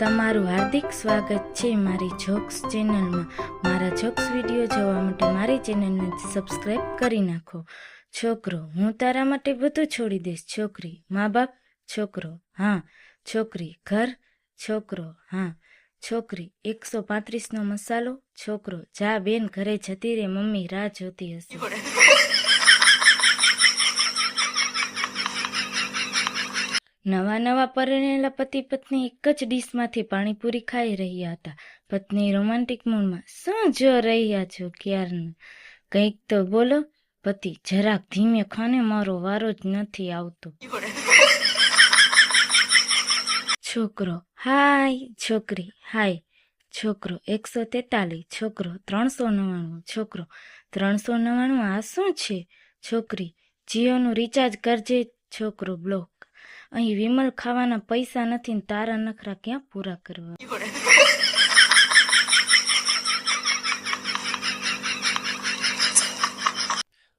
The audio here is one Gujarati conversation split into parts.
તમારું હાર્દિક સ્વાગત છે મારી જોક્સ ચેનલમાં. મારા જોક્સ વીડિયો જોવા માટે મારી ચેનલને સબસ્ક્રાઈબ કરી નાખો. છોકરો, હું તારા માટે બધું છોડી દઈશ. છોકરી, મા બાપ, છોકરો, હા. છોકરી, ઘર, છોકરો, હા. છોકરી, એકસો પાંત્રીસનો મસાલો. છોકરો, જા બેન ઘરે જતી રે મમ્મી રાહ જોતી હશે. નવા નવા પરણેલા પતિ પત્ની એક જ ડીશમાંથી પાણીપુરી ખાઈ રહ્યા હતા. પત્ની રોમાન્ટિક મૂડમાં શું જો રહ્યા છો ક્યારના? કંઈક તો બોલો, પતિ, જરાક ધીમે ખાને મારો વારો જ નથી આવતો. છોકરો, હાય, છોકરી, હાય. છોકરો એકસો તેતાલીસ, છોકરો ત્રણસો નવ્વાણું, છોકરો ત્રણસો નવ્વાણું, આ શું છે? છોકરી, જીઓનું રિચાર્જ કરજે, છોકરો બ્લોક અહીં વિમલ ખાવાના પૈસા નથી ને તારા નખરા ક્યાં પૂરા કરવા?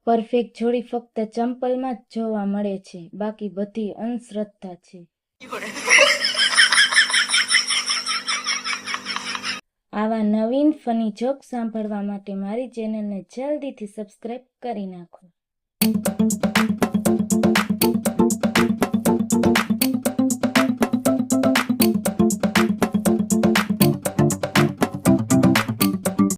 પરફેક્ટ જોડી ફક્ત ચંપલમાં જ જોવા મળે છે. બાકી બધી અંધશ્રદ્ધા છે. આવા નવીન ફની જોક સાંભળવા માટે મારી ચેનલને જલ્દીથી સબસ્ક્રાઇબ કરી નાખો.